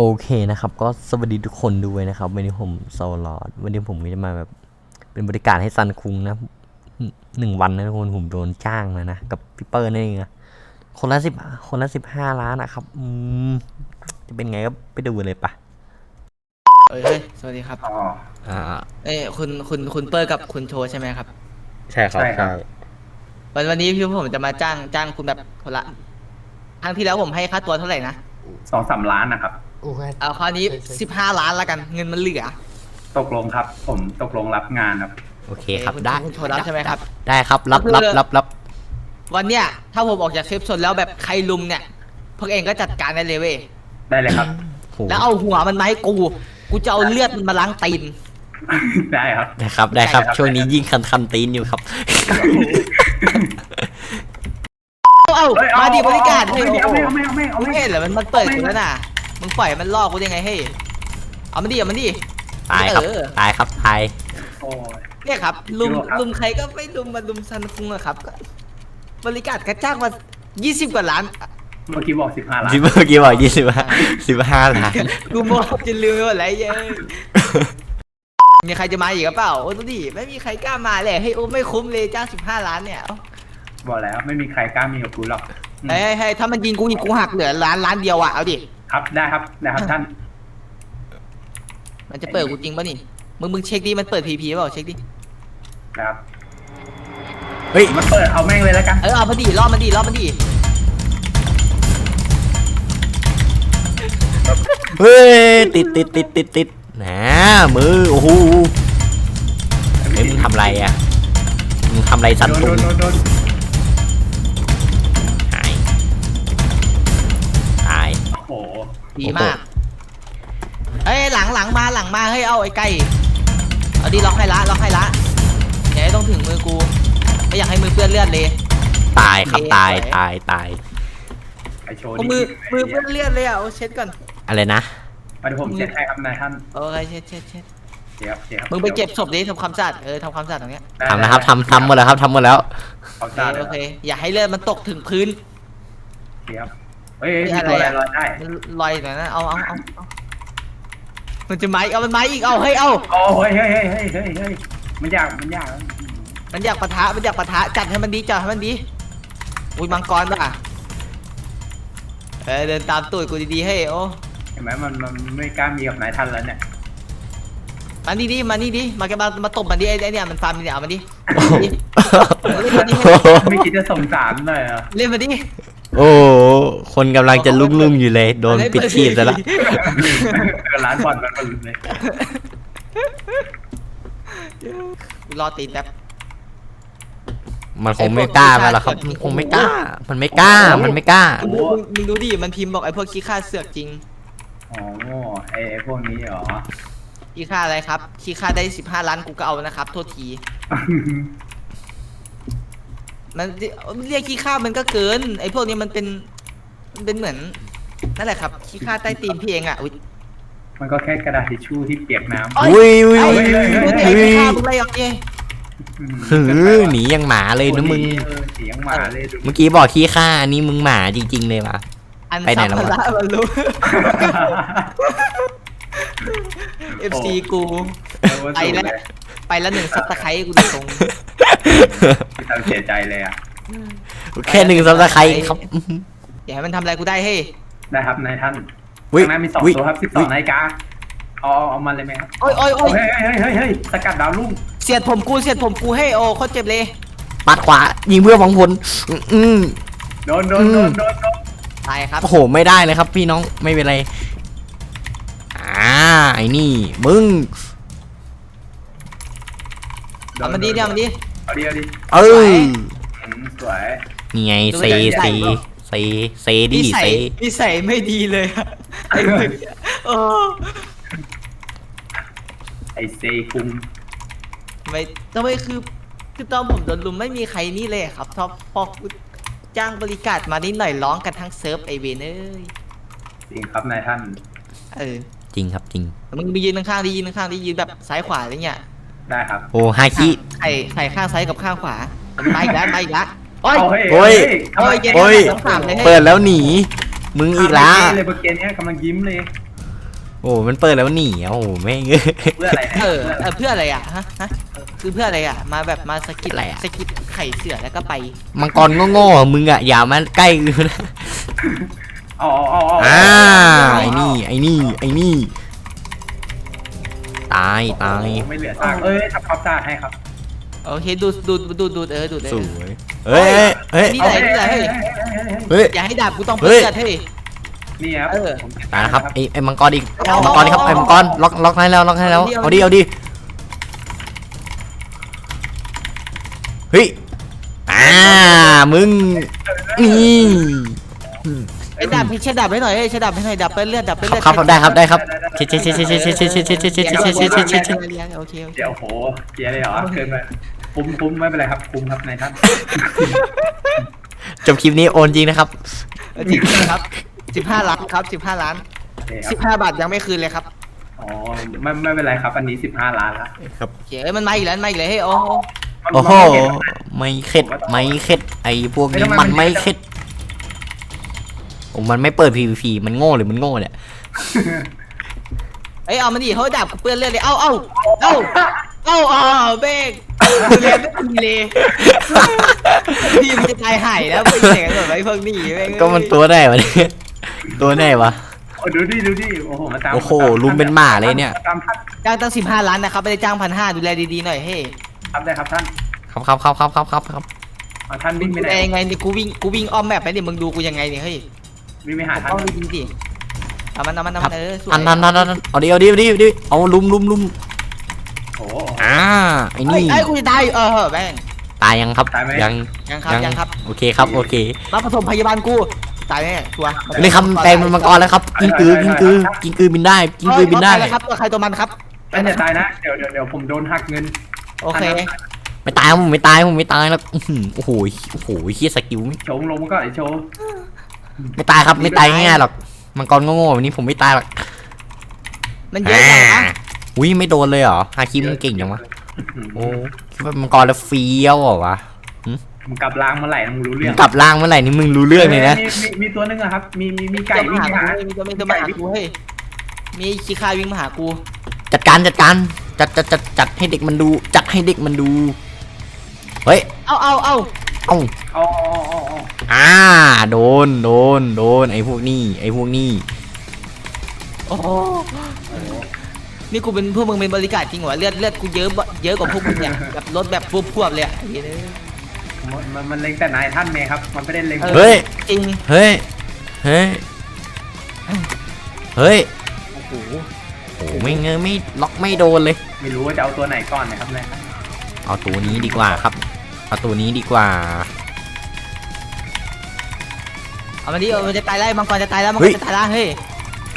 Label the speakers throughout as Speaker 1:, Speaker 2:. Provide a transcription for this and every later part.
Speaker 1: โอเคนะครับ ก็สวัสดีทุกคนด้วยนะครับ วันนี้ผมโซลอด วันนี้ผมก็จะมาแบบ เป็นบริการให้ซันคุงนะหนึ่งวันนะทุกคนผมโดนจ้างมานะ กับพี่เปิ้ลนี่เองนะคนละสิบคนละสิบห้าล้านนะครับ อืม จะเป็นไงก็ไปดูเลยปะ
Speaker 2: เอ้ยเฮ้ยสวัสดีครับ
Speaker 3: อ๋อ
Speaker 1: อ่า
Speaker 2: เอ้ยคุณคุณคุณเปอร์กับคุณโชว์ใช่ไหมครับ
Speaker 1: ใช่ครับ
Speaker 3: ใช่ครับ
Speaker 2: วันวันนี้พี่ผมจะมาจ้างจ้างคุณแบบคนละครั้งที่แล้วผมให้ค่าตัวเท่าไหร่นะ
Speaker 3: สองสามล้านนะครับ
Speaker 2: เอาคราวนี้สิบห้าล้านละกันเงินมันเหลือ
Speaker 3: ตกลงครับ ผมตกลงรับงานครับ
Speaker 1: โอเคครับ
Speaker 2: ณ
Speaker 1: ได้
Speaker 2: คุณโชว์รับใช่ไหมครับ
Speaker 1: ได้ครับรับรับรับรับ
Speaker 2: วันเนี้ยถ้าผมออกจากเซฟโซนแล้วแบบใครลุมเนี่ยพวกเองก็จัดการได้เลยเว้ย
Speaker 3: ได้เลยครับ
Speaker 1: โห
Speaker 2: แล้วเอาหัวมันมาให้กู กูจะเอาเลือดมันมาล้างตีน
Speaker 3: ได้ครับ
Speaker 1: ได้ครับได้ครับ
Speaker 3: ได้ครับ
Speaker 1: ช่วงนี้ยิ่งคันคันตีนอยู่ครับ
Speaker 2: เอา
Speaker 3: เฮ้ย
Speaker 2: มาดิบริการ
Speaker 3: เอา
Speaker 2: เฮ้ย
Speaker 3: ไม่
Speaker 2: โอ้
Speaker 3: เอา
Speaker 2: โห
Speaker 3: ไม่เอาไม่เอาไม่เอา
Speaker 2: มึง
Speaker 3: ไม่
Speaker 2: เห็นเหรอมันมันเปิดกูแล้วน่ะ มึงปล่อยมันลอกกูได้ไงเฮ้ยเอามันดิเอามันดิ
Speaker 1: ตายครับ
Speaker 2: เออ
Speaker 1: ตายครับตาย
Speaker 3: โอ้ย
Speaker 2: เนี่ยครับลุม
Speaker 3: เยอะครับ
Speaker 2: ลุมใครก็ไม่ลุมมาลุมซันฟุงอะครับก็บริการกระจ้างมา20 กว่าล้าน
Speaker 3: เมื่อกี้บอกสิบห้าล้าน
Speaker 1: ที่เมื่อกี้บอกยี่สิบห้าสิบห้าล้าน
Speaker 2: กูมองจะลืมไปหมดแล้วเย้ยมีใครจะมาอีกหรือเปล่าโอ้ดูดิไม่มีใครกล้ามาเลยเฮ้ยโอ้ไม่คุ้มเลยจ้าง15ล้านเนี่ยเอ้า
Speaker 3: บอกแล้วไม่มีใครกล้ามีกับกูหรอกอืม
Speaker 2: เฮ้ยเฮ้ยถ้ามันยิงกูอีกกูหักเหลือล้านล้านเดียวอะเอาดิ
Speaker 3: ครับได้ครับได้ครับท่าน
Speaker 2: มันจะเปิดกูจริงป่ะนี่ มึงมึงเช็คดิ มันเปิดพีพีเปล่าเช็คดิ
Speaker 3: นะครับ
Speaker 1: เฮ้ย
Speaker 3: มันเปิดเอาแม่งเลยแล้วกัน
Speaker 2: เออเอามาดิรอบมันดิรอบมันดิ
Speaker 1: เฮ้ย ติดติดติดติดติดนะมือ โอ้โหเฮ้ยมึงทำอะไรอะ มึงทำอะไรสัน
Speaker 3: โดน
Speaker 1: ตุ
Speaker 3: โด
Speaker 1: ง
Speaker 3: นโดนโดน
Speaker 2: ดีมากเฮ้ยหลังหลังมาหลังมาเฮ้ยเอาไอ้ไก่เอาดิล็อกให้ละล็อกให้ละอย่าให้ต้องถึงมือกูไม่อยากให้มือเปื้อนเลือดเลย
Speaker 1: ตายครับตาย
Speaker 2: เอ๊ะ
Speaker 1: ตายตาย
Speaker 3: ไอโชว์
Speaker 2: เอามือมือเปื้อนเลือดเลยอะเอาเช็ดก่อน
Speaker 1: อะไรนะ
Speaker 3: มาเดี๋ยวผมเช็ดให้ครับนายท่าน
Speaker 2: โอเคเช็ดเช็ดเช็ด
Speaker 3: เดี๋ยวเดี๋ยว
Speaker 2: มึงไปเก็บศพดิทำความสะอาดเออทำความสะอาดตรงเนี้ย
Speaker 3: ได้
Speaker 1: ทำนะครับทำทำหมดแล้วครับทำหมดแล้ว
Speaker 3: เอา
Speaker 2: โอเค
Speaker 3: จ้า
Speaker 2: โอเคอย่าให้เลือดมันตกถึงพื้น
Speaker 3: เดี๋ยว เฮ้ยมีตัวอะไรลอยได้
Speaker 2: มันลอยหน่อยนะเอาเอาเอาเอามันจะไม้เอามันไม้อีกเอาเฮ้ยเอา
Speaker 3: โอ้เฮ้ยเฮ้ยเฮ้ยเฮ้ยเฮ้ยเฮ้ยมันยากมันยาก
Speaker 2: มันอยากปะทะมันอยากปะทะจัดให้มันดีจัดให้มันดีอุ้ยมังกรป่ะเออเดินตามตูดกูดีๆให้โอ้
Speaker 3: เห็นไหมมันมันไม่กล้ามีกับนายท่านแล้วเนี่ย
Speaker 2: มานี่ดิมานี่ดิมาแกมามาตบมันดิไอ้ไอ้เนี่ยมันฟาร์มเนี่ยเอามาดิ
Speaker 3: ไม่คิดจะสงสารเลยเหรอะ
Speaker 2: เล่นมาดิ
Speaker 1: โอ้โหคนกำลังจะลุ่มๆอยู่เลย โดนปิดชีพซะละ
Speaker 3: ร้านบอลมันมันเลย
Speaker 2: กูรอตีนแป๊บ
Speaker 1: มันคงไม่กล้ามาหรอกครับมันคงไม่กล้า มันไม่กล้า มันไม่กล้า
Speaker 2: มึงดูมึงดูดิ มันพิมพ์บอกไอ้พวกขี้ข้าเสือกจริง
Speaker 3: อ๋อไอ้ไอ้พวกนี้เหรอ
Speaker 2: ขี้ข้าอะไรครับขี้ข้าได้สิบห้าล้านกูก็เอานะครับ โทษที มันเรียกขี้ข้ามันก็เกิน ไอ้พวกนี้มันเป็นมันเป็นเหมือนนั่นแหละครับขี้ข้าใต้ตีนพี่เองอะอุ๊ย
Speaker 3: มันก็แค่กระดาษทิชชู่ที่เปียกน้
Speaker 2: เอ้
Speaker 1: อุ้ยอุ้ย
Speaker 2: เอ้
Speaker 1: อุ้ย
Speaker 2: ดูดิไอ้ขี้ข้ามึงอะไรอะเอ้ำ
Speaker 1: หือหนีอย่างหมาเลยนะมึง
Speaker 3: เออเสียงหมาเลยดู
Speaker 1: เมื่อกี้บอกขี้ข้าอันนี้มึงหมาจริงๆเลยว่ะ
Speaker 2: อัน
Speaker 1: ไปไหน
Speaker 2: สัม
Speaker 1: แล้ววะ
Speaker 2: ภาระมันรู้ FC กูไปแล้ว ไปแล้วหนึ่งซับตะไคร้กูจะส่ง
Speaker 3: ทำเสียใจเลยอะ
Speaker 1: แค่หนึ่งซับสไครต์ครับ
Speaker 2: อย่าให้มันทำอะไรกูได้เฮ้ย
Speaker 3: ได้ครับนายท่าน
Speaker 1: อุ๊ย
Speaker 3: ข้างหน้ามีสอง
Speaker 1: อุ๊ย
Speaker 3: ตัวครับสิบสองนาฬิกาเอาเอาเอามันเลยไหมครับ
Speaker 2: โอ้ยโอ้ยโอ้ย
Speaker 3: เฮ้ยเฮ้ยเฮ้ยเฮ้ยสกัดดาวรุ่ง
Speaker 2: เสียดผมกูเสียดผมกูให้โอ้โคตรเจ็บเลย
Speaker 1: ปัดขวายิงเพื่อหวังผลอืม
Speaker 3: โดนโดนโดนโดนโดน
Speaker 2: ตายครับ
Speaker 1: โอ้โหไม่ได้เลยครับ พี่น้องไม่เป็นไรอ่าไอ้นี่มึง
Speaker 2: เอามันดีเนี่ยเอามันดี
Speaker 3: เอาดีเอาดี
Speaker 1: เออ
Speaker 3: อืมสวย
Speaker 1: นี่ไง
Speaker 2: ดู
Speaker 1: เซ
Speaker 2: ใหญ่
Speaker 1: เซ
Speaker 2: ใหญ่
Speaker 1: เซเซดี
Speaker 2: นิสั
Speaker 1: เซ
Speaker 2: ยนิสัยไม่ดีเลยอะไอ้เว้ยโอ้
Speaker 3: ไอเซคุง
Speaker 2: ไม่ทำไมคือคือตอนผมโดนลุมไม่มีใครนี่เลยอะครับท็อปพอกูจ้างบริการมานิดหน่อยร้องกันทั้งเซิร์ฟไอเวนเอ้ย
Speaker 3: จริงครับนายท่าน
Speaker 2: เออ
Speaker 1: จริงครับจริง
Speaker 2: มึงไปยืนข้างๆดิยืนข้างๆดิยืนแบบซ้ายขวาอะไรเงี้ย
Speaker 3: ได้ครับ
Speaker 1: โอ้ฮาคิ
Speaker 2: ไข่ไข่ข้างซ้ายกับข้างขวามันมาอีกแล้วมาอีกแล้วโอ้ย
Speaker 3: เอาเฮ้ย
Speaker 1: โอ้ย
Speaker 2: โอ้ยเย็น
Speaker 1: โอ้ย
Speaker 2: สองสามเลย
Speaker 1: เปิดแล้วหนี มึงอีกแล้ว
Speaker 3: เลยเมื่อกี้เนี้ยกำลังยิ้มเลย
Speaker 1: โอ้มันเปิดแล้วหนีอะโอ้แม่ง
Speaker 3: เพื่ออะไรนะ
Speaker 2: เออเออเพื่ออะไรอะฮะฮะคือเพื่ออะไรอะ มาแบบมาสะกิด
Speaker 1: อะไรอะ
Speaker 2: สะกิดไข่เสือแล้วก็ไป
Speaker 1: มังกรโง่ๆอะมึงอะอย่ามาใกล้กูนะ
Speaker 3: อ๋ออ๋ออ๋อ
Speaker 1: อ่าไอ้นี่ไอ้นี่ไอ้นี่ ตายตาย
Speaker 3: ไม่เหลือซากเอ้ยทำความสะอาดให้ครับ
Speaker 2: โอเคดูดดูดดูดดูดเออดูดเอ
Speaker 1: ส
Speaker 2: อ
Speaker 1: วยเฮ้ยเฮ้ย
Speaker 2: นี่ไหนนี่ไหนเฮ้ย
Speaker 1: เฮ้ย
Speaker 2: อย่าให้ดาบกูต้อง
Speaker 1: เฮ้
Speaker 2: เปิ
Speaker 1: ย
Speaker 2: ดเฮ้ย
Speaker 3: นี่ครับ
Speaker 2: เออ
Speaker 3: ผมจัด
Speaker 1: ตาย
Speaker 3: กา
Speaker 1: นะครับไอ้ไอ้มังกรอีก
Speaker 2: เอา
Speaker 1: มังกรอีกครับไอ้มังกรล็อกล็อกให้แล้วล็อกให้แล้ว
Speaker 2: เอา
Speaker 1: เอา
Speaker 2: ดิ
Speaker 1: ดิเอาดิเฮ้ยอ่ามึงนี่
Speaker 2: ไอ้ดาบพี่ใช้ดาบให้หน่อยเฮ้ยใช้ดาบให้หน่อยดาบเปื้อนเลือดดาบเปื้อน
Speaker 1: ครั
Speaker 2: เลื
Speaker 1: บ
Speaker 2: อด
Speaker 1: ครับได้ครับได้ครับเช็ดเช็ดเช็ดเช็ดเช็ดเช็ดเช็ดเช็ดเช็ดเช็ดเช็ดเช็ดเช็ดเช็ดเช็ดเช็ดเลี้
Speaker 2: ยงโอเคโอเค
Speaker 3: เดี๋ยวโหเสียเลยเหรอเกินไปคุ้มคุ้มไม่เป็นไรครับคุ้มครับนายท่าน
Speaker 1: จบคลิปนี้โอนจริงนะครับ
Speaker 2: จริงครับสิบห้าล้านครับสิบห้าล้านสิ
Speaker 3: บ
Speaker 2: ห้าบาทยังไม่คืนเลยครับ
Speaker 3: อ๋อไม่ไม่เป็นไรครับ อันนี้สิบห้าล้านละ
Speaker 1: ครับ
Speaker 2: เคเอ้ยมันมาอีกแล้วมันมาอีกแล้วเฮ้ยโอ้โห
Speaker 1: โอ้โหไม่เข็ดไม่เข็ดไอ้พวกนี้มันไม่เข็ดโอ้มันไม่เปิด PVP มันโง่หรือมันโง่เนี่ย
Speaker 2: เอ้ยเอามันดิเขาดาบกูเปื้อนเลือดเลย เอ้าเอ้าเอ้าเอ้าอ๋อเบกเรียนไม่ดีเลยพี่มันจะตายหายแล้วไปเสียงแบบไอ้พวกนี้แง
Speaker 1: ก็มันตัวได้วะเนี่ยตัวได้วะ
Speaker 3: โอ้ดูดิดูดิโอ้โหมาตาม
Speaker 1: โอ้โห
Speaker 3: มาตาม
Speaker 1: ลุมเป็นหมาเลยเนี่ย
Speaker 3: ตามท่าน
Speaker 2: จ้างตั้งสิบห้าล้านนะครับไม่ได้จ้างพันห้าดูแลดีๆหน่อยเฮ้ย
Speaker 3: ครับได้ครับท่าน
Speaker 1: ครับครับครับครับครับครับครับ
Speaker 3: เอาท่านวิ่งไป
Speaker 2: ดู
Speaker 3: ไหน
Speaker 2: แลยังไงนี่กูวิ่งกูวิ่งอ้อมแมปไปดิมึงดูกูยังไงเนี่ยเฮ้ย
Speaker 3: วิ่งไปหาท่าน
Speaker 2: ต้องดีๆดิ เอามันเอามันเอามันเออสวย
Speaker 1: อันนั้นอันนั้นเอาดิเอาดิเอาดิเอาดิเอาลุมลุมลุม
Speaker 3: โอ้โห
Speaker 1: อ่าไอ้
Speaker 2: เฮ้ย
Speaker 1: นี่
Speaker 2: ไอ้ยกูจะตายเออแม่ง
Speaker 1: ตายยังครับ
Speaker 3: ตายไหม
Speaker 1: ยัง
Speaker 2: ยังครับยังครับ
Speaker 1: โอเคครับโอเค
Speaker 2: มาผสมพยาบาลกูตายแน่ชัวร์
Speaker 1: นี่คำแปลงเป็นมังกรแล้วครับกินกือกินกือกินกือบินได้กินกือบินได้
Speaker 2: เาปแล้วครับตัวใครตัวมันครับ
Speaker 3: ท่านอย่าตายนะ เดี๋ยวเดี๋ยวเดี๋ยวผมโดนหักเงิน
Speaker 2: โอเค
Speaker 1: ไม่ตายผมไม่ตายผมไม่ตายแล้วอื้อหือโอ้โหโอ้โหเฮียสกิลไม่
Speaker 3: โชงลงก็ไอโชว์
Speaker 1: ไม่ตายครับไม่ตายง่ายๆหรอก มังกรโง่ๆแบบนี้ผมไม่ตายหรอก
Speaker 2: มันเยอะจัง
Speaker 1: อ่า
Speaker 2: นะ
Speaker 1: อุ้ยไม่โดนเลยเหรอฮาคิมันเก่งจังวะโอ้คิดว่ามังกรแล้วเฟี้ยวเหรอวะ
Speaker 3: มึงกลับล้างเมื่อไหร่มึงรู้
Speaker 1: มึ
Speaker 3: เรื่องง
Speaker 1: กลับล่างเมื่อไหร่นี่มึงรู้เรื่องเลยนะ
Speaker 3: มีมีมีตัวนึงอะครับ มีมีมีไก่
Speaker 2: ตัว
Speaker 3: วิ่ง
Speaker 2: มา
Speaker 3: ไป
Speaker 2: หา
Speaker 3: หา
Speaker 2: กูมีตัวมีตัวมาหากูเฮ้ยมีขี้ข้าวิ่งมาหากู
Speaker 1: จัดการจัดการจัดจัดจัดจัดให้เด็กมันดูจัดให้เด็กมันดู เฮ้ย
Speaker 2: เอาเอาเอา
Speaker 1: เอ้า
Speaker 3: อ๋ออ๋ออ๋อ อ๋อ
Speaker 1: อ่าโดนโดนโดนไอ้พวกนี้ไอ้พวกนี้
Speaker 2: โอ้โหนี่กูเป็นพวกมึงเป็นบริการจริงเหรอเลือดเลือดกูเยอะบ่เยอะกว่าพวกมึงเนี่ยแบบรถแบบพวบๆเลยอะเหี้ย
Speaker 3: มันมันมันเล็งแต่นายท่านไงครับ มันไม่ได้เล็ง
Speaker 2: เออ
Speaker 1: เฮ้ย
Speaker 2: จริง
Speaker 1: เฮ้ยเฮ้ยเฮ้ย
Speaker 2: โอ้โห
Speaker 1: โอ้ไม่เงยไม่ล็อกไม่โดนเลย
Speaker 3: ไม่รู้ว่าจะเอาตัวไหนก่อนนะครับนายท่าน
Speaker 1: เอาตัวนี้ดีกว่าครับเอาตัวนี้ดีกว่า
Speaker 2: เอามันดิเอามันจะตายแล้วมังกรจะตายแล้วมังก
Speaker 1: เฮ้
Speaker 2: ร
Speaker 1: ย
Speaker 2: จะตายแล้วเฮ้ย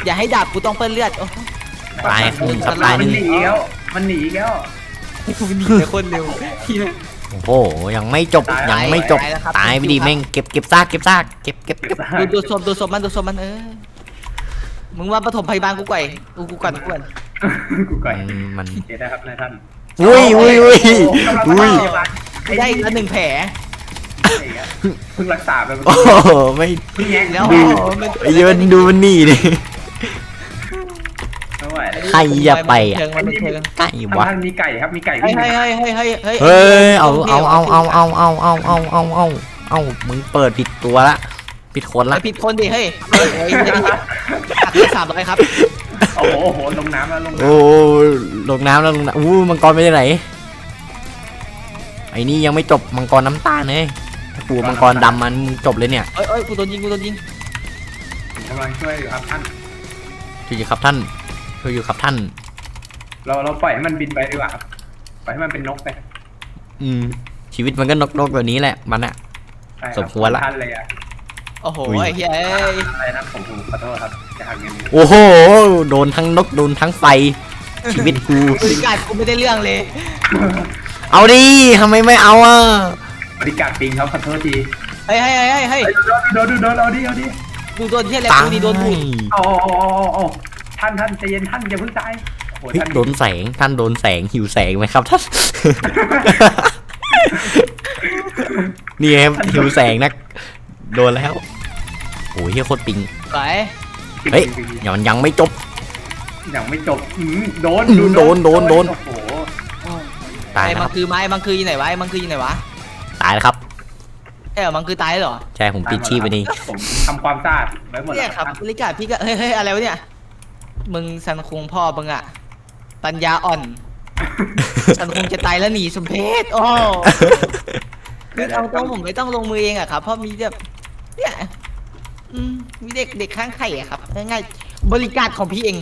Speaker 2: อย่าให้ดาบกูต้องเปื้อนเลือดโอ้โห
Speaker 1: ตายหนึ่งครับตายห
Speaker 3: มัน
Speaker 1: นึ่ง
Speaker 3: หนีแล้ว มันหนีแล้ว
Speaker 2: กูหนีแต่คนเร็วเหี้ย
Speaker 1: โอ้โหยังไม่จบ
Speaker 3: ตาย
Speaker 1: ยังไม่จบ
Speaker 2: ตายแล้วครับ
Speaker 1: ตายไปดิแม่งเก็บเก็บซากเก็บซากเก็บเก็บเก็บ
Speaker 2: ดูดูศพดูศพมันดูศพมันเออมึงว่าปฐมพยาบาลกูก่อยกูกูก่อนกูก่อน
Speaker 3: กูก่อย
Speaker 1: มันมัน
Speaker 3: โอเคได้ครับนายท่าน
Speaker 1: อุ้ยอุ้ยอุ้ย
Speaker 3: โอ้โหกำลัง
Speaker 1: อุ้ย
Speaker 3: ไอ้
Speaker 2: ได้อีกแล้วหนึ่งแผล
Speaker 3: ไอ้เหี้ยเพิ่งรักษาไปเมื่อ
Speaker 1: โอ้
Speaker 3: กี้
Speaker 1: โหไม่
Speaker 3: เพิ่งแย่ง
Speaker 2: แล้ว
Speaker 3: ดู
Speaker 2: มัน
Speaker 1: ไอ้เหี้ยมันดูมันหนีดิ
Speaker 3: ไม่ไหวแล้ว
Speaker 1: ใครจะไปอะ
Speaker 2: เชิงมันเป็นเชิง
Speaker 1: ไก่
Speaker 3: ท่าน
Speaker 1: วะ
Speaker 3: ท่านมีไก่ครับมีไก่
Speaker 2: เฮ้
Speaker 3: วิ่
Speaker 2: ย
Speaker 3: ง
Speaker 2: เฮ้ยเฮ้ยเฮ้ยเฮ้ย
Speaker 1: เฮ้ยเอาเอาเอาเอาเอาเอาเอาเอาเอาเอาเอามึงเปิดผิดตัวละผิดคน
Speaker 2: ไอ
Speaker 1: ละ
Speaker 2: ผิดคนดิเฮ้ยเฮ้ยเฮ้ยไม่ได้หักเลือดสามร้อยครับ
Speaker 3: โอ้โหโอ้โหลงน้ำแล้วลงน้
Speaker 1: โอ้ลงน้ำแล้วลงน้ำอู้มังกรไปที่ไหนไอ้นี่ยังไม่จบมังกรน้ำตาลเลย ถ้ากูมังกรดำมันมึงจบเลยเนี่ย
Speaker 2: เอ้ยเอ้ยกูโดนยิงกูโดนยิงำ
Speaker 3: ผมกำลังช่วยอยู่ครับท่าน
Speaker 1: ช่วยอยู่ครับท่านช่วยอยู่ครับท่าน
Speaker 3: เราเราปล่อยให้มันบินไปดีกว่าครับปล่อยให้มันเป็นนกไป
Speaker 1: อืม ชีวิตมันก็นกนกแบบนี้แหละมันอะ
Speaker 3: ใช่
Speaker 1: สมควรละ
Speaker 3: ท่านเลยอะ
Speaker 2: โอ้โห
Speaker 1: อุ้ย
Speaker 2: ไอ้เหี้ยเอ้ย
Speaker 3: อะไรนะผมผมขอโทษครับจะหักเงิน
Speaker 1: โอ้โหโดนทั้งนกโดนทั้งไฟ ชีวิตกู
Speaker 2: บริการกูไม่ได้เรื่องเลย
Speaker 1: เอาดิทำไมไม่เอาอะ
Speaker 3: บริการปิงครับขอโทษที
Speaker 2: เฮ้ยเฮ้ยเฮ้ยเฮ้ยเฮ้ย
Speaker 3: เอ้ยโดนโดนโดนเอาดิเอาดิ
Speaker 2: กูโดนที่อะไร
Speaker 1: ตาย
Speaker 2: กูนี่โดนดูด
Speaker 3: เอาเอาเอาเอาเอาท่านท่านใจเย็นท่านอย่าเพิ่งตายโอ้โห
Speaker 1: เฮ้ย
Speaker 3: ท่าน
Speaker 1: โดนแสงท่านโดนแสงหิวแสงไหมครับท่าน นี่ครับหิวแสงนัก โดนแล้วโอ้ยเฮียโคตรปิง
Speaker 2: ไหว
Speaker 1: เฮ้ยยังยังไม่จบ
Speaker 3: ยังไม่จบอืมโดน
Speaker 1: อืมโดนโดนโดน
Speaker 3: โอ้โห
Speaker 1: ตาย
Speaker 2: ไอ้
Speaker 1: นะค
Speaker 2: มั
Speaker 1: รั
Speaker 2: ง
Speaker 1: บ
Speaker 2: คือไม้มังคืออยู่ไหนวะไอ้มังคืออยู่ไหนวะ
Speaker 1: ตายแล้วครับ
Speaker 2: เอ้ยมังคือตายแล้วเหรอ
Speaker 1: ใช่ผมปิดชีพไปนี่
Speaker 3: ผมทำความสะอาดไว้หมด
Speaker 2: เนี่
Speaker 3: แล้
Speaker 2: ยวครับบริการพี่ก็เฮ้ยเฮ้ยอะไรวะเนี่ย มึงสันคงพ่อมึงอะปัญญาอ่อน สันคงจะตายแล้วหนีสมเพศโอ้คือเอาตรงผมไม่ต้องลงมือเองอะครับ เพราะมีแบบเนี่ยอืมมีเด็กเด็กข้างไข่อะครับง่ายๆบริการของพี่เอง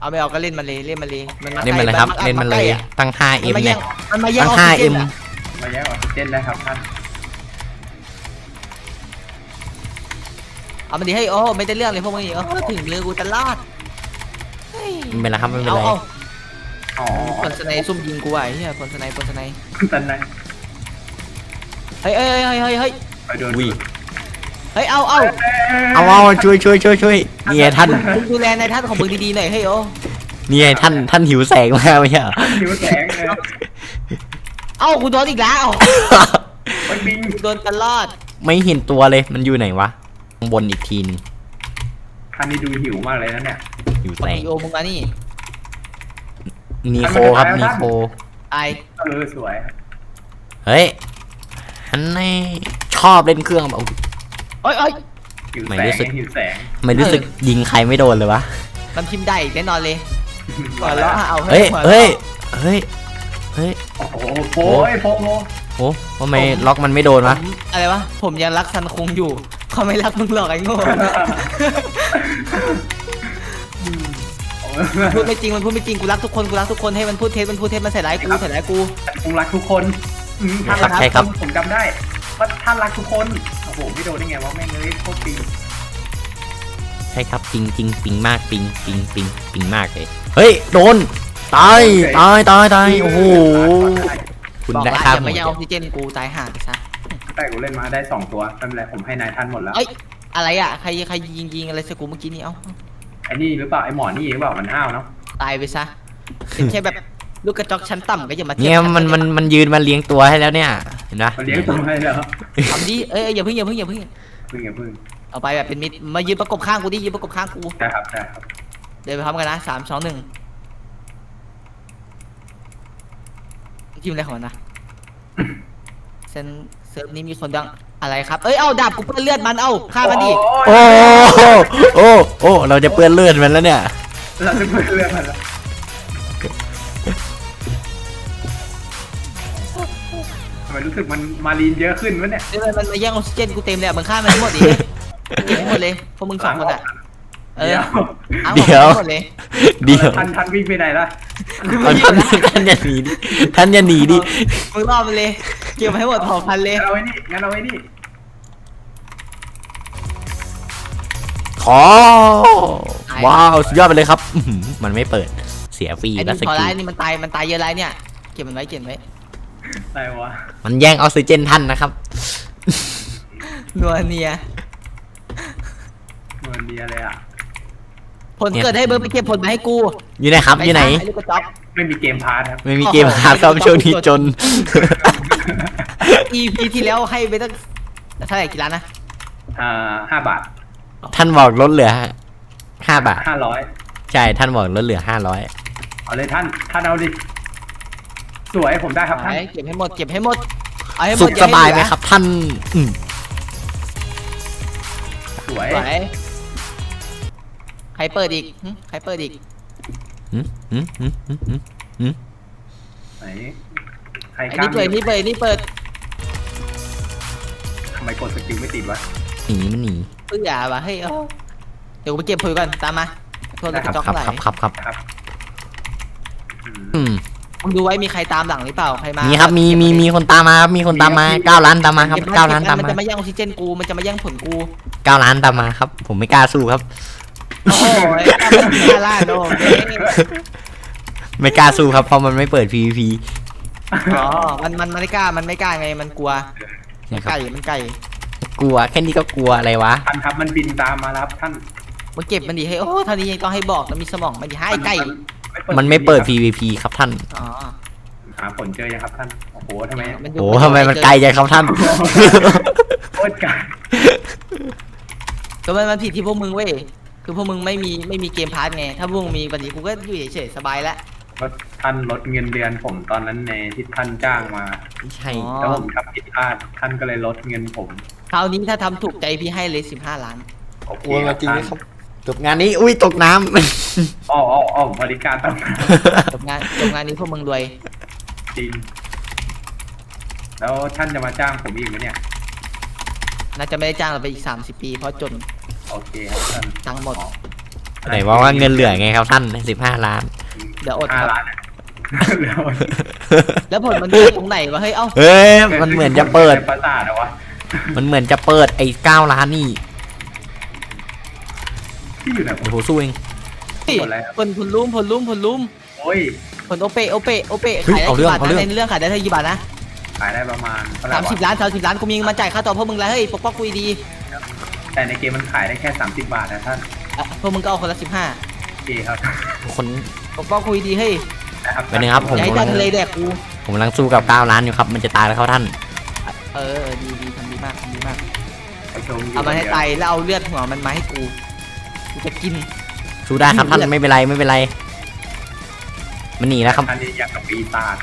Speaker 2: เอาไม่เอาก็เล่นมันเลยเล่นมันเลยมันมา
Speaker 1: เล่นมันเลยครับ
Speaker 2: ใก
Speaker 1: เล่นมันเลย
Speaker 2: ใกอะ
Speaker 1: ตั้ง
Speaker 2: มัน
Speaker 1: 5M
Speaker 2: มา
Speaker 1: เนี่
Speaker 2: แย่
Speaker 1: ย
Speaker 2: งมันมาแย่ง
Speaker 1: ตั้ง
Speaker 2: ออกซิเจน
Speaker 1: 5M
Speaker 2: อะ
Speaker 3: มาแยกออกซิเจนได้ครับท่าน
Speaker 2: เอามันดีให้โอ้ไม่ได้เรื่องเลยพวกมึงอีกเออถึงมือกูตลอดเฮ้ย
Speaker 1: ไม่เป็นไรครับไม่เป็นไร
Speaker 2: เอา
Speaker 3: อ๋อ
Speaker 2: เอาคนสไนซุ่มยิงกูไว้เฮียคนสไนคนสไน
Speaker 3: ตอนนั้น
Speaker 2: เฮ้ยเฮ้ยเฮ้ยเฮ้ยเฮ้ย
Speaker 3: ไปโดน
Speaker 1: อุ้ย
Speaker 2: เฮ้ยเอาเอา
Speaker 1: เอาเอาช่วยช่วยช่วยช่วยนี่ไงท่าน
Speaker 2: มึงดูแลในท่านของมึงดีๆหน่อยเฮ้ยโอ้
Speaker 1: นี่ไงท่านท่านหิวแสงมากไม่ใช่เหรอ
Speaker 3: หิวแสงเลย
Speaker 2: เอ้ากูโดนอีกแล้ว
Speaker 3: ไปบิง
Speaker 2: กูโดนตลอด
Speaker 1: ไม่เห็นตัวเลยมันอยู่ไหนวะข้างบนอีกทีหนึง
Speaker 3: ท่านนี่ดูหิวมากเลยนะเนี่ย
Speaker 1: หิว
Speaker 2: ป
Speaker 1: แสง
Speaker 2: ฏิโอมึงมานี่
Speaker 1: นีโคครับนีโค
Speaker 2: ตาย
Speaker 3: เออสวยครับ
Speaker 1: เฮ้ยฮันแน่ชอบเล่นเครื่องแบบ
Speaker 2: เอ้ยเอ้ย
Speaker 3: หิว
Speaker 1: ไม่
Speaker 3: แส
Speaker 1: รู้
Speaker 3: ง
Speaker 1: สึก
Speaker 3: หิวแสง
Speaker 1: ไม่รู้สึกยิงใครไม่โดนเลยวะ
Speaker 2: มันพิมพ์ได้แน่นอนเลยหัวเราะเอา
Speaker 1: เฮ้ย
Speaker 2: หัวราะ
Speaker 1: เฮ้ยเฮ้ย เฮ้ย
Speaker 3: โอ้โหโอ้ยโพโพ
Speaker 1: โอ้ทำไมล็อกมันไม่โดน
Speaker 2: ผ
Speaker 1: วะ
Speaker 2: มอะไรวะ ผมยังรักซันคงอยู่ เขาไม่รักมึงหรอกไอ้โง่พูดไม่จริง มันพูดไม่จริง กูรักทุกคน กูรักทุกคน ให้มันพูดเท็จ มันพูดเท็จ มันใส่ร้ายกู ใส่ร้ายกู
Speaker 3: ผมรักทุกคนอืมท่านรัก
Speaker 1: ใช่ครับ
Speaker 3: ผมจำได้ว่าท่านรักทุกคน โอ้โหไม่โดนได้ไงวะแม่งเลยโคตรปี
Speaker 1: ใช่ครับปิงจริงปิงมากปิงปิงปิงปิงมากเลย เฮ้ย โดน ตายตายตายตายโอ้โหคุณ
Speaker 2: บอก
Speaker 1: ได้
Speaker 2: ว่า
Speaker 1: ค่า
Speaker 2: อย่า
Speaker 1: หม
Speaker 2: มา
Speaker 1: ด
Speaker 2: แย่งออกซิเจนกูตายห่าไปซะ
Speaker 3: แต่กูเล่นมาได้สองตัวไม่เป็นไรผมให้นายท่านหมดแล้ว
Speaker 2: เอ้ยอะไรอะใครใครยิงยิงอะไรใส่กูเมื่อกี้นี่เอ้า
Speaker 3: ไอ้นี่หรือเปล่าไอ้หมอนี่หรือเปล่ามันห้าวเนาะ
Speaker 2: ตายไปซะเป็นแค่แบบลูกกระจอกชั้นต่ำก็อย่ามาทีบ
Speaker 1: เนี่ย
Speaker 2: ฉั
Speaker 1: มันมันมันยืนมาเลี้ยงตัวให้แล้วเนี่ยเห็นปะ
Speaker 3: มันเลี้ยงตัวให้แล้ว
Speaker 2: ทำดิเอ้ยเอ้ยอย่าเพิ่งอย่าเพิ่งอย่าเพิ่ง
Speaker 3: พึ่งอย่าพึ่ง
Speaker 2: เอาไปแบบเป็นมิตรมายืนประกบข้างกูดิยืนประกบข้างกู
Speaker 3: ได้ครับได้ครับ
Speaker 2: เดินไปพร้อมกันนะสามสองหนึ่ง ทีมอะไรของมันนะเซนเซิร์ฟนี้มีคนดังอะไรครับ เอ้ย เอาดาบกูเปื้อนเลือดมัน เอาฆ่ามันดิ
Speaker 3: โอ้
Speaker 1: โอ้
Speaker 3: ย
Speaker 1: โอ้โอ้เราจะเปื้อนเลือดมันแล้วเนี่ย
Speaker 3: เราจะเพื่อนเรื่องมันแล้วทำไมรู้สึกมันมารีนเยอะขึ้นวะเนี่ย
Speaker 2: เดี๋ยวมันมาแย่งออกซิเจนกูเต็มเลยอะมึงฆ่ามันทั้งหมดดิเก็บให้หมดเลยพวกมึงสองคนอะ เออ
Speaker 3: เดี๋ยว
Speaker 2: เอา
Speaker 1: เดี๋ยว
Speaker 2: หมดเลย
Speaker 1: เดี๋ยว
Speaker 3: ท่านท่านวิ่งไปไหนล่ะ
Speaker 1: เอาท่านท่านอย่าหนีดิท่านอย่าหนีดิ
Speaker 2: มึงรอดมันเลยเก็บให้หมดเผ่าพันธุ์เลย
Speaker 3: งั้นเอาไว้นี่งั้นเอาไว้นี่
Speaker 1: ขอว้าวสุดยอดไปเลยครับอื้อหือมันไม่เปิดเสียฟรี
Speaker 2: ไอ้
Speaker 1: แล้ว
Speaker 2: นี่
Speaker 1: ส
Speaker 2: พอ
Speaker 1: กิ
Speaker 2: ร้า
Speaker 1: ล
Speaker 2: ยนี่มันตายมันตายเยอะไรเนี่ยเก็บมันไว้เก็บไว้
Speaker 3: อะไรวะ
Speaker 1: มันแย่งออกซิเจนท่านนะครับ
Speaker 2: นัวเนีย
Speaker 3: มันมีอะไรอะ
Speaker 2: ผลเกิดให้เบิร์ดไปเก็บผลมาให้กู
Speaker 1: อยู่ไหนครับอยู่ไหน
Speaker 2: ไอ้ลูกกระจอก
Speaker 3: ไม่มีเกมพาร์ทครับ
Speaker 1: ไม่มีเกมหาครับช่วงนี้จน
Speaker 2: EP ที่แล้วให้ไปตั้งเท่าไหร่กี่ล้านนะ
Speaker 3: อ่าห้าบาท
Speaker 1: ท่านบอกลดเหลือห้าบาท
Speaker 3: ห้าร้อย
Speaker 1: ใช่ท่านบอกลดเหลือห้าร้อย
Speaker 3: เอาเลยท่านท่านเอาดิสวยผมได้ครับท่าน
Speaker 2: ไหนเก็บให้หมดเก็บให้หมดเอาให้หม
Speaker 1: สุ
Speaker 2: ด
Speaker 1: ข
Speaker 2: อ
Speaker 1: ส
Speaker 2: ให้
Speaker 1: บาย
Speaker 2: เห
Speaker 1: ไหม
Speaker 2: ลือ
Speaker 1: ครับ ท่านอืม
Speaker 3: สวย
Speaker 2: สวย ใครเปิดอีกหึใครเปิดอีก
Speaker 1: อืมอืมอืมอืมอืมอืม
Speaker 3: ไหนใคร
Speaker 2: ไอ้
Speaker 3: กล้า
Speaker 2: นี่เปิดนี่เปิดนี่เปิด
Speaker 3: ทำไมกดสกิลไม่ติดวะ
Speaker 1: หนีมันหนี
Speaker 2: เพื่อวะเฮ้ยเอ้าเดี๋ยวกูไปเก็บผลก่อนตามมาโทษลูกกระจอก
Speaker 1: ครับ
Speaker 2: ไหล
Speaker 1: ครับครับครับ
Speaker 3: ครับอืม
Speaker 1: อืม
Speaker 2: มึงดูไว้มีใครตามหลังหรือเปล่าใครมา
Speaker 1: มี
Speaker 2: มี
Speaker 1: ครับมีมีมีคนตามมาครับมีคนตามมาเก้าล้านตามมาครับเก้าล้านตาม
Speaker 2: มัน
Speaker 1: มา
Speaker 2: จะมาแย่งออกซิเจนกูมันจะมาแย่งผลกู
Speaker 1: เก้าล้านตามมาครับ ผมไม่กล้าสู้ครับ
Speaker 2: โอ้โหไอ้ตั้มมันล่าโดน
Speaker 1: ไม่กล้าสู้ครับเพราะมันไม่เปิด PVP
Speaker 2: อ๋อมันมันมันไม่กล้ามันไม่กล้าไงมันกลัว
Speaker 1: นะครั
Speaker 2: ไก่
Speaker 1: บ
Speaker 2: มันไก่
Speaker 1: กลัวแค่นี้ก็กลัวอะไรวะ
Speaker 3: ท่านครับมันบินตามมาแล้วครับท่าน
Speaker 2: มันเก็บมันดีให้โอ้ท่านี้ยังต้องให้บอกแล้วมีสมองมันดีให้ไก่
Speaker 1: มันไม่เปิด PVP ครับท่าน
Speaker 2: อ๋อ
Speaker 3: หาผลเจอยังครับท่านโอ้โหทำไม
Speaker 2: มันอยู่
Speaker 1: โอ้ทำไมมันไกลจังครับท่าน
Speaker 3: โคตรไกล
Speaker 2: ก็มันมันผิดที่พวกมึงเว้ย คือพวกมึงไม่มีไม่มีเกมพาร์ทไง ถ้าพวกมึงมีวันนี้กูก็อยู่เฉยๆสบายแล้ว
Speaker 3: ว่าท่านลดเงินเดือนผมตอนนั้นในที่ท่านจ้างมา
Speaker 1: ไม่ใช่
Speaker 2: อ๋อ
Speaker 3: แล้วผมทำผิดพลาดท่านก็เลยลดเงินผม
Speaker 2: คราวนี้ถ้าทำถูกใจพี่ให้เลยสิบห้าล้าน
Speaker 3: โอเค
Speaker 1: โอ้ย
Speaker 3: ค
Speaker 1: มา
Speaker 3: รับ
Speaker 1: จริง
Speaker 3: ท่าน
Speaker 1: ไหมครับจบงานนี้อุ้ยตกน้ำ
Speaker 3: อ้ออ้ออ้อบริการต้อง
Speaker 2: จบงานจบงานนี้พวกมึงรวย
Speaker 3: จริง แล้วท่านจะมาจ้างผมอีกไหมเนี่ย
Speaker 2: น่าจะไม่ได้จ้างเราไปอีกสามสิบปีเพราะจน
Speaker 3: โอเคครับท่าน
Speaker 2: ตังค์หมด
Speaker 1: ไหนว่าว่าเงินเหลือไงครับท่านสิบห้าล้าน
Speaker 2: เดี๋ยวอด
Speaker 3: ห้า
Speaker 2: ครับ
Speaker 3: ล้านอะเดี๋ยวอด
Speaker 2: แล้วผลมันดีตรงไหนวะ เฮ้ย เอ้า
Speaker 1: เฮ้ยมันเหมือนจะเปิด
Speaker 3: ประสาทเหรอวะ
Speaker 1: มันเหมือนจะเปิดไอ้เก้าล้านนี่
Speaker 3: ที่อยู่ไหนผ
Speaker 1: โอ้
Speaker 3: ม
Speaker 1: โหสู้เอง
Speaker 2: ผลผลผลลุ่มผลลุ่มผลลุ่ม
Speaker 3: โอ้ย
Speaker 2: ผลโอเปโอเปโอเป
Speaker 1: เฮ้ย
Speaker 2: ขายได้
Speaker 1: เอาเรื่
Speaker 2: กี่
Speaker 1: อง
Speaker 2: บาท
Speaker 1: เอา
Speaker 2: นะ
Speaker 1: เรื่อง
Speaker 2: ในเรื่องขายได้เท่ากี่บาทนะ
Speaker 3: ขายได้ประมาณเท่าไหร่
Speaker 2: สามสิบ
Speaker 3: วะ
Speaker 2: ล้านสามสิบล้านกูมีเงินมาจ่ายค่าตัวพวกมึงแล้วเฮ้ยปกป้องกูดี
Speaker 3: แต่ในเกมมันขายได้แค่ 30 บาทนะท่าน
Speaker 2: ๆอะพวกมึงก็เอาคนละสิบห้า
Speaker 3: โอเคครับ
Speaker 1: คน
Speaker 2: ปกป้องกูดีๆเฮ้ย
Speaker 3: นะครับ
Speaker 1: เป็นไงครับผม
Speaker 2: อย่าให้
Speaker 1: กำลั
Speaker 2: เจ้างทะเลแดกกู
Speaker 1: ผมกำลังสู้กับเก้าล้านอยู่ครับ มันจะตายแล้วครับท่าน
Speaker 2: เออดีดีทำดีมากทำดีมาก
Speaker 3: ไปชม
Speaker 2: เอามาให้ตายแล้วเอาเลือดหัวมันมาให้กูกูจะกิน
Speaker 1: สู้ได้ครับท่านไม่เป็นไรไม่เป็นไร มันหนีแล้วครับ
Speaker 3: ท่านนี้อยากกับปีศาจ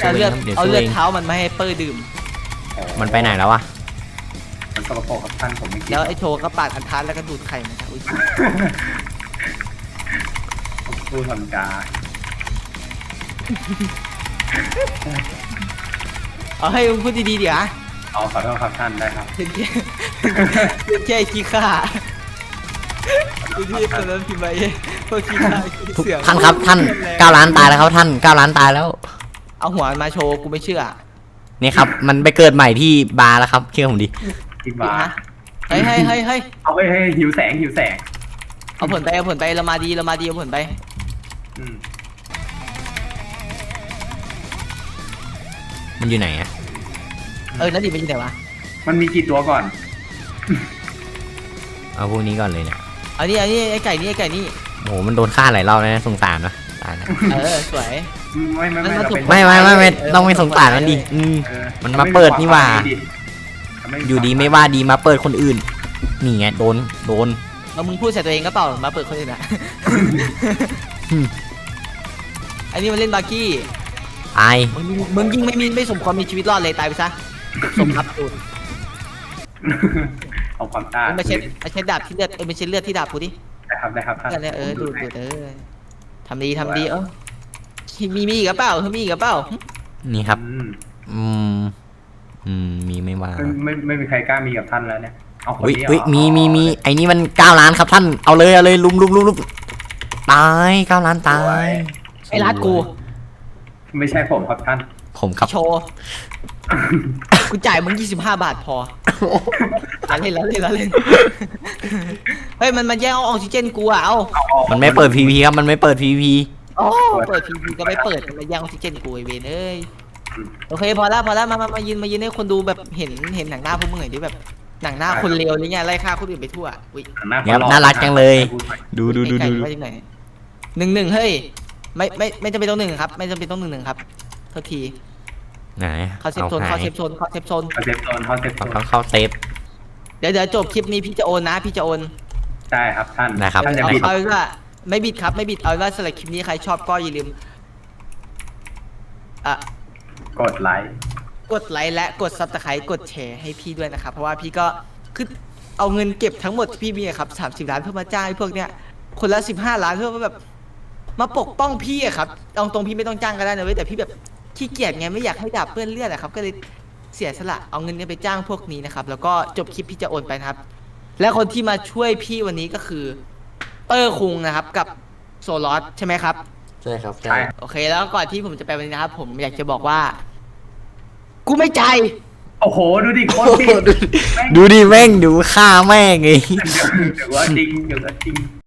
Speaker 1: สู้
Speaker 2: เอา
Speaker 1: เอ
Speaker 2: เลืองด
Speaker 1: ครับเดี๋ยว
Speaker 2: เอา
Speaker 1: สู้
Speaker 2: เลือ
Speaker 1: เอ
Speaker 2: ด
Speaker 1: ง
Speaker 2: เท้ามันมาให้เปอร์ดื่ม
Speaker 1: มันไปไหนแล้ววะ
Speaker 3: มัน สกปรกครับท่านผมไม่กิน
Speaker 2: แล้วไอ้โชก็ปาดอันทันแล้วก็ดูดไข่มันอุ้ย
Speaker 3: พูดทำจา
Speaker 2: เอาให้มึงพูดดีๆเดี๋ยว
Speaker 3: เอาขอโทษครับท่านได้ครับ
Speaker 2: เป็นแค่เป็นแค่ขี้ข้าดูที่ตอนนั้นพิมพ์ไปพวกขี้ข้าขี้
Speaker 1: ทุก
Speaker 2: เสือ
Speaker 1: ท่านครับท่านเก้าล้านตายแล้วครับท่านเก้าล้านตายแล้ว
Speaker 2: เอาหัวมันมาโชว์กูไม่เชื่อ
Speaker 1: นี่ครับ มันไปเกิดใหม่ที่บาร์แล้วครับเชื่อผมดิ
Speaker 3: ที่บาร์
Speaker 2: ฮะเฮ้ยเฮ้ยเฮ้ยเฮ้ย
Speaker 3: เอาให้ให้หิวแสงหิวแสง
Speaker 2: เอาผลไปเอาผลไปเรามาดีเรามาดีเอาผลไป
Speaker 3: อืม
Speaker 1: มันอยู่ไหนอะ
Speaker 2: เออนั่นดิเป็นยังไงวะ
Speaker 3: มันมีกี่ตัวก่อน
Speaker 1: เอาพวกนี้ก่อนเลยเนี่ย
Speaker 2: เอานี่เอานี่ไอ้ไก่นี่ไอ้ไก่นี่
Speaker 1: โอ้โหมันโดนฆ่าหลายรอบแล้วนะสงสารนะตายแล้ว
Speaker 2: เออสวย
Speaker 3: ไม่ไม่
Speaker 2: มัน
Speaker 3: ไม่
Speaker 2: มา
Speaker 3: เรา
Speaker 2: ถูก
Speaker 3: เป็น
Speaker 1: ไม่ไม่ไม่ไม่
Speaker 2: เออ
Speaker 1: ต้องไม่สงสารมันดิอืม
Speaker 3: เออ
Speaker 1: มันมาเปิดนี่หว่า
Speaker 3: เร
Speaker 1: อยู่ดีไม่ว่าดีมาเปิดคนอื่น นี่ไงโดน โดน
Speaker 2: เอามึงพูดใส่ตัวเองก็เปล่ามาเปิดคนอื่นอะ
Speaker 1: อืม
Speaker 2: อันนี้มันเล่นบาร์กี้
Speaker 1: ตาย
Speaker 2: มึงยิงมึงยิงไม่มีไม่สมควรมีชีวิตรอดเลยตายไปซะ สมรับตูด
Speaker 3: เอาความต้า
Speaker 2: มึงไม่ใช่ไม่ใช่ดาบที่เลือดเอ้ยไม่ใช่เลือดที่ดาบกูดิ
Speaker 3: ได้ครับได้ครับท่าน
Speaker 2: เลือดเนี่ยเออดูดดูดเออทำดีทำดีเออมีมีอีกกระเป๋ามีอีกกระเป๋า
Speaker 1: นี่ครับ
Speaker 3: อืม
Speaker 1: อืมอืมมีไม่ว่า
Speaker 3: ไม่ไม่ไม่มีใครกล้ามีกับท่านแล้วเนี่ย เอาคน
Speaker 1: อุ้ย
Speaker 3: นี้เหร
Speaker 1: อุ้ย
Speaker 3: อ
Speaker 1: มีมีมีไอ้นี่มันเก้าล้านครับท่านเอาเลยเอาเลยลุมลุมลุมลุมตายเก้าล้านตาย
Speaker 2: ไอ้รัดกู
Speaker 3: ไม่ใช่ผมครับท่าน
Speaker 1: ผมครับ
Speaker 2: โชว์ กูจ่ายมึง25 บาทพอล้เล่นล้เล่นล้เล่น เฮ้ย มันมันแย่งเอาออกซิเจนกูอะเอา
Speaker 3: เอาออก
Speaker 1: มันไม่เปิดพีพีครับมันไม่เปิดพีพี
Speaker 2: โอ้เปิดทีวีก็ไม่เปิด มันมาแย่งออกซิเจนกูไอเวนเอ้ย โอเคพอแล้วพอแล้วมามามายืนมายืนให้คนดูแบบเห็นเห็นหนังหน้าพวกมึงหน่อยดิแบบหนังหน้าคนเลวอะไรเงี้ยไล่ฆ่าคนอื่นไปทั่วอุ้ย
Speaker 3: หน้า
Speaker 1: เนี่ยครับ
Speaker 3: คหล่อ
Speaker 1: น่ารักจังเลย ดูดูดู
Speaker 2: ไอ้ไก่
Speaker 1: ดู
Speaker 2: ว่าจังไหนหนึ่งหนึ่งเฮ้ยไม่ไม่ไม่จำเป็นต้องหนึ่งครับ ไม่จำเป็นต้องหนึ่งหนึ่งครับโทษที
Speaker 1: ไหน
Speaker 2: เข้าเซฟ
Speaker 1: เอา
Speaker 2: โซน
Speaker 1: หา
Speaker 2: เข้ายเซฟโซนเข้าเซฟโซน
Speaker 3: เขาเซฟโซนเขาเซฟโซ
Speaker 1: ต้อง
Speaker 3: น
Speaker 1: ต้องเข้าเซฟ
Speaker 2: เดี๋ยวเดี๋ยวจบคลิปนี้พี่จะโอนนะพี่จะโอน
Speaker 3: ใช่ครับท่าน
Speaker 1: นะครับ
Speaker 3: ท่านจะ
Speaker 2: เอา
Speaker 3: บิด
Speaker 2: เอาเป็นว่าไม่บิดครับไม่บิดเอาเป็นว่าสำหรับคลิปนี้ใครชอบก็อย่าลืมอะ
Speaker 3: กดไลค์
Speaker 2: กดไลค์และกดซับสไครต์กดแชร์ให้พี่ด้วยนะครับ เพราะว่าพี่ก็คือเอาเงินเก็บทั้งหมดที่พี่มีอะครับสามสิบล้านเพื่อมาจ้างไอ้พวกเนี้ยคนละสิบห้าล้านเพื่อแบบมาปกป้องพี่อะครับเอาตรงพี่ไม่ต้องจ้างก็ได้นะเว้ยแต่พี่แบบขี้เกียจไงไม่อยากให้ดาบเปื้อนเลือดอะครับก็เลยเสียสละเอาเงินเนี้ไปจ้างพวกนี้นะครับแล้วก็จบคลิปพี่จะโอนไปนะครับ และคนที่มาช่วยพี่วันนี้ก็คือเตอร์คุงนะครับกับโซลอสใช่ไหมครับ
Speaker 1: ใช่ครับ
Speaker 3: ใช่
Speaker 2: โอเคแล้วก่อนที่ผมจะไปวันนี้นะครับผมอยากจะบอกว่า กูไม่ใจาย
Speaker 3: โอ้โห ดูดิโคตรผิด
Speaker 1: ดูดิแม่งดูฆ่าแม่งไง
Speaker 3: เดี๋ยวเดี๋ยวว่าจริงเดี๋ยวว่าจริง